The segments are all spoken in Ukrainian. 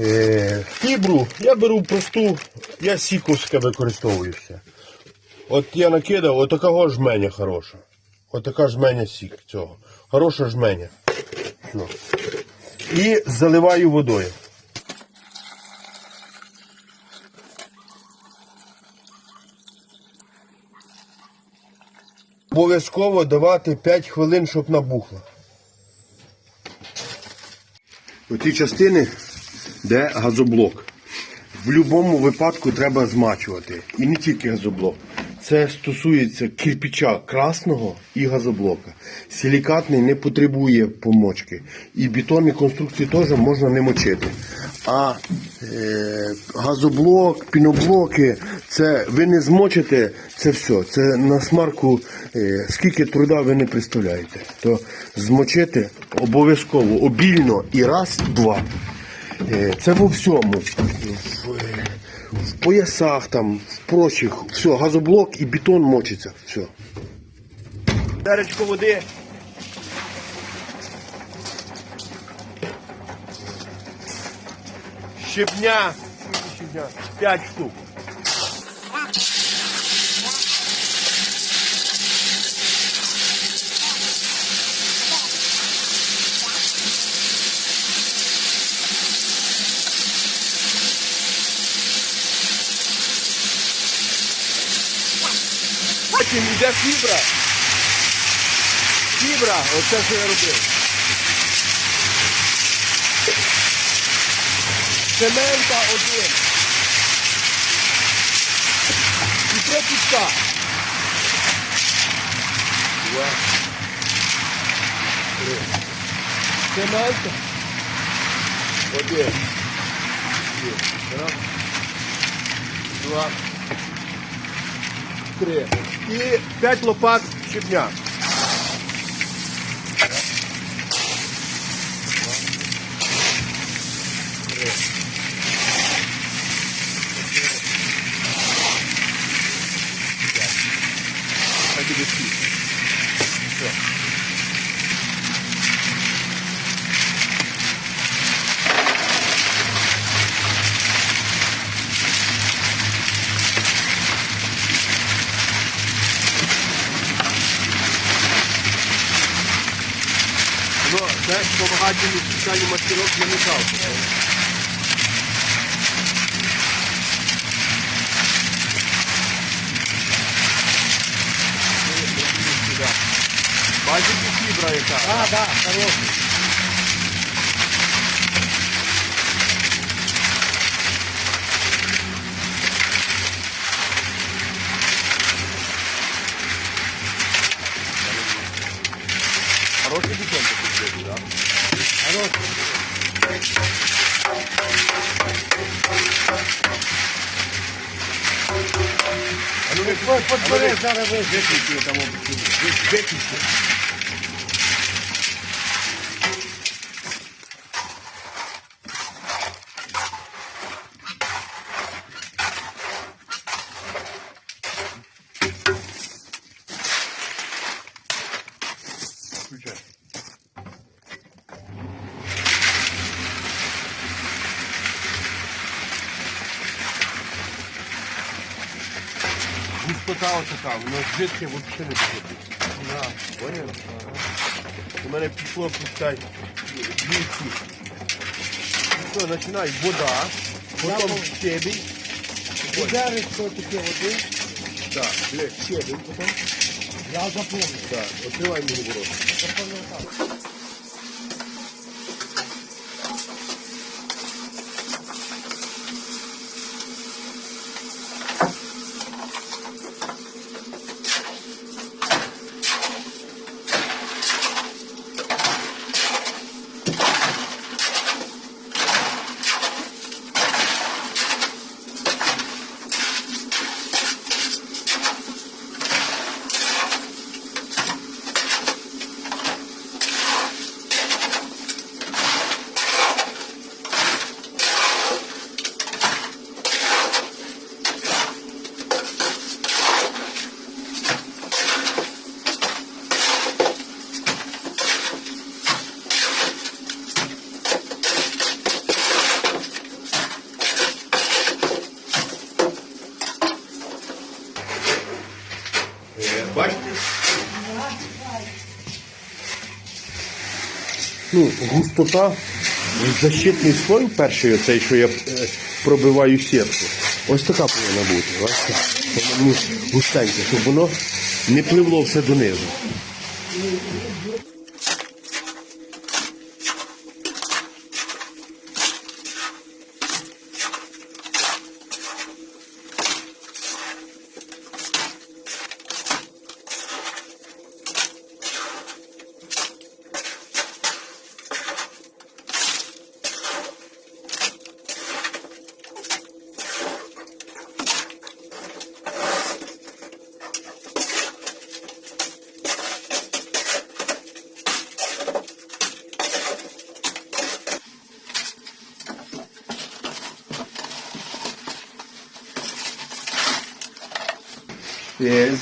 Е, фібру я беру просту, я сіковське використовуюся. От я накидав, отакого жменя хороша. Отака жменя сік цього. Хороша жменя. Ну. І заливаю водою. Обов'язково давати 5 хвилин, щоб набухло. Оці частини, де газоблок. В будь-якому випадку треба змачувати. І не тільки газоблок. Це стосується кирпича красного і газоблока. Силікатний не потребує помочки. І бетонні конструкції теж можна не мочити. А е, газоблок, піноблоки, це ви не змочите, це все. Це на смарку, е, скільки труда ви не представляєте. То змочити обов'язково обільно і раз, два. Е, Це во всьому. В, в поясах, там, в прочих, все, газоблок і бетон мочиться. Все. Дарочку води. Щепня. П'ять штук. Потім йде фібра. Фібра, оце що я робив. Цемента один. І три. Два. Три. Цемента. Один. Раз. Два. Три. І п'ять лопат щебня. Ну, це допомагати спеціальні мастерок для мішалки. Бачите, фібра яка. А, да, хороший. Бетон такой, да? Хороший. А ну, ви подбери, зараз ви виключили там Виключили. Включай. Густота отака, воно жидке взагалі не буде. Да. Поняв? У мене пішло пускай 200. Все, починай вода, потім щебінь. Ударить що таке води, Так, блядь, щебінь потім. я запомню. Так, відкривай мені ворот. Запам'ятав. Ну, густота, защитний слой перший, оцей, що я е, пробиваю сітку. Ось така повинна бути. Бачите? Воно густеньке, щоб воно не пливло все донизу.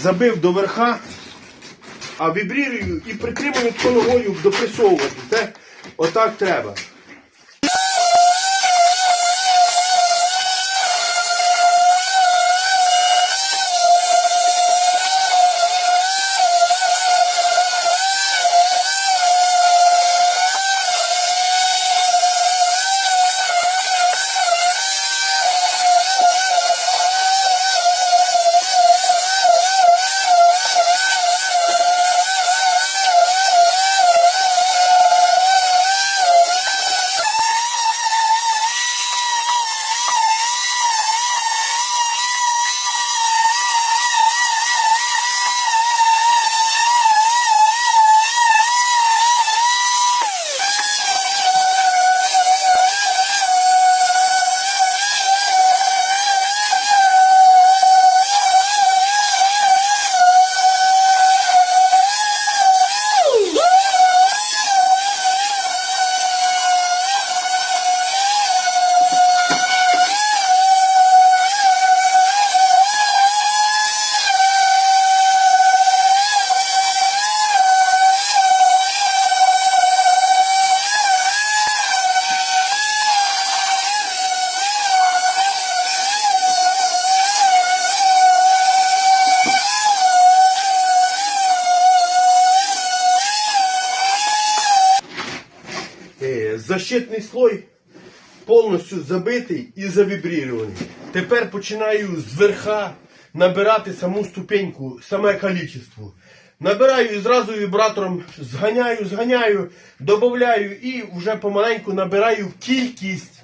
Забив до верха, а вібрірую і притримую ногою допресовувати. Отак треба. Защитний слой повністю забитий і завібрірований. Тепер починаю зверха набирати саму ступеньку, саме кількість. Набираю і зразу вібратором зганяю, зганяю, додаю і вже помаленьку набираю кількість.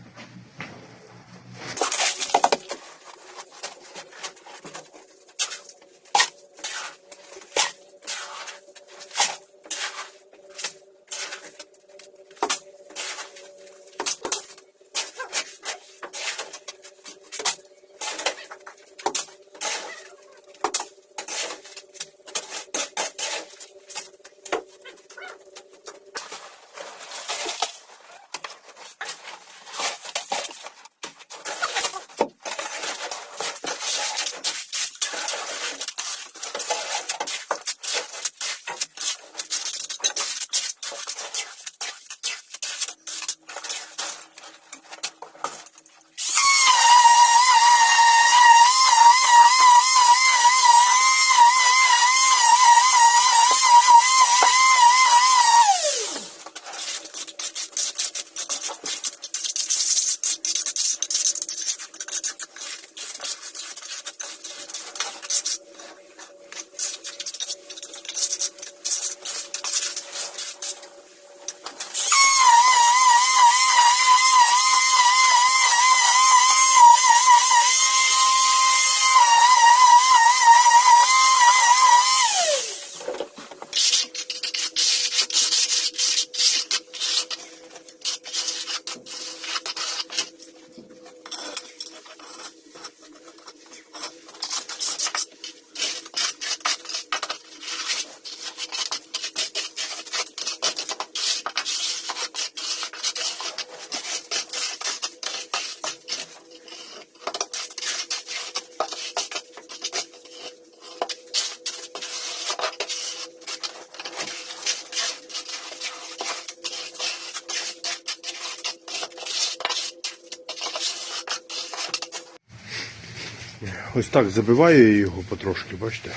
Ось так забиваю я його потрошки, бачите.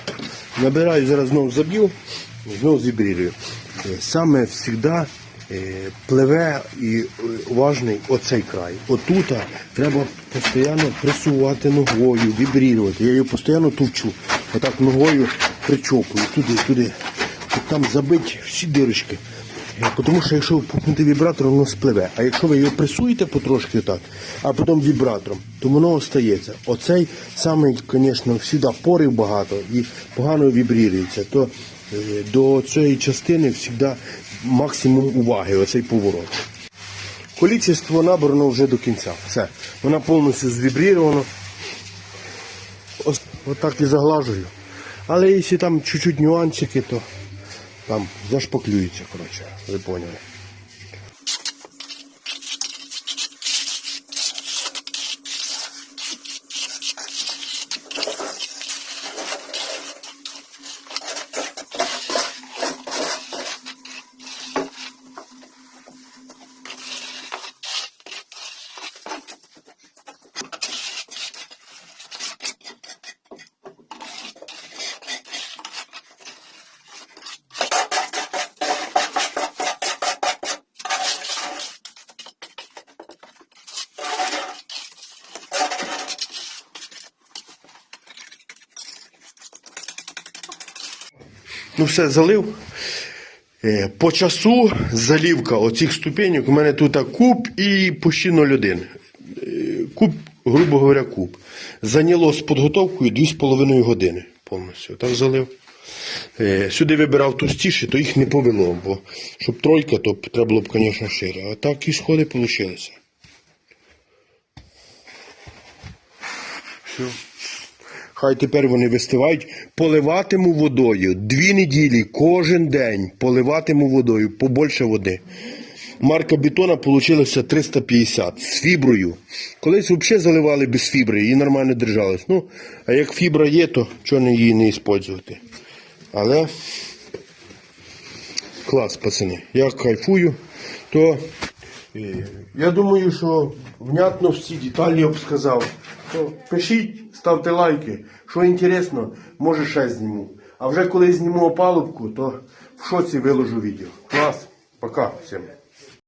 Набираю, зараз знову заб'ю, знову зібрірую. Е, Саме завжди е, пливе і е, уважний оцей край. Отута треба постійно пресувати ногою, вібрірувати. Я її постійно товчу. Отак ногою причопую туди, туди. Щоб там забити всі дирочки. Тому що якщо пукнути вібратор, воно спливе. А якщо ви його пресуєте потрошки так, а потім вібратором, то воно остається. Оцей самий, звісно, завжди порив багато і погано вібрірується. То е, до цієї частини завжди максимум уваги, оцей поворот. Количество набрано вже до кінця. Все. Вона повністю звібрірована. Ось отак і заглажую. Але якщо там чуть-чуть нюансики, то там зашпаклюється, коротше, ви поняли. Ну все, залив. Е, По часу залівка оцих ступеньок у мене тут куб і почти 0,1. Е, Куб, грубо говоря, куб. Зайняло з підготовкою 2,5 години повністю. Так залив. Е, Сюди вибирав товстіше, то їх не повело, бо щоб тройка, то треба було б, звісно, шире. А так і сходи вийшли. Все. Хай тепер вони вистивають. Поливатиму водою. Дві неділі кожен день поливатиму водою, побольше води. Марка бетона вийшла 350 з фіброю. Колись взагалі заливали без фібри і нормально держалась. Ну, а як фібра є, то чого її не використовувати. Але клас, пацани. Я кайфую, то е, я думаю, що внятно всі деталі я б сказав. То пишіть, ставте лайки. Що інтересно, може ще зніму. А вже коли зніму опалубку, то в шоці виложу відео. Клас. Пока всім.